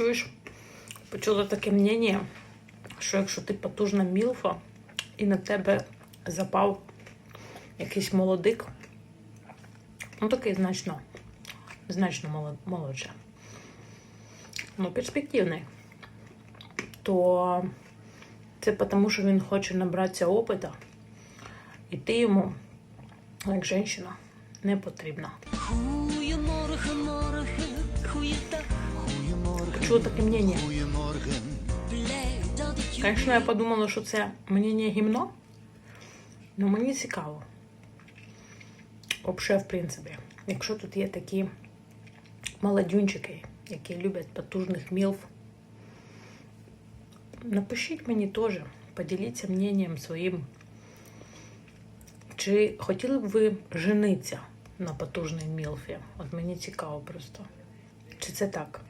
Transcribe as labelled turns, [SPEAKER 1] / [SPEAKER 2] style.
[SPEAKER 1] чуєш, почула таке мнення, що якщо ти потужна мілфа і на тебе запав якийсь молодик, ну такий значно, значно молод- молодше, ну перспективний, то це тому, що він хоче набратися опита, і ти йому, як жінка, не потрібна. Почула таке мнення. Звісно, я подумала, що це мнення гімно, але мені цікаво. Обше, в принципі, якщо тут є такі молодюнчики, які люблять потужних мілф, напишіть мені теж, поділіться мненням своїм. Чи хотіли б ви жениться на потужній мілфі? От мені цікаво просто. Чи це так?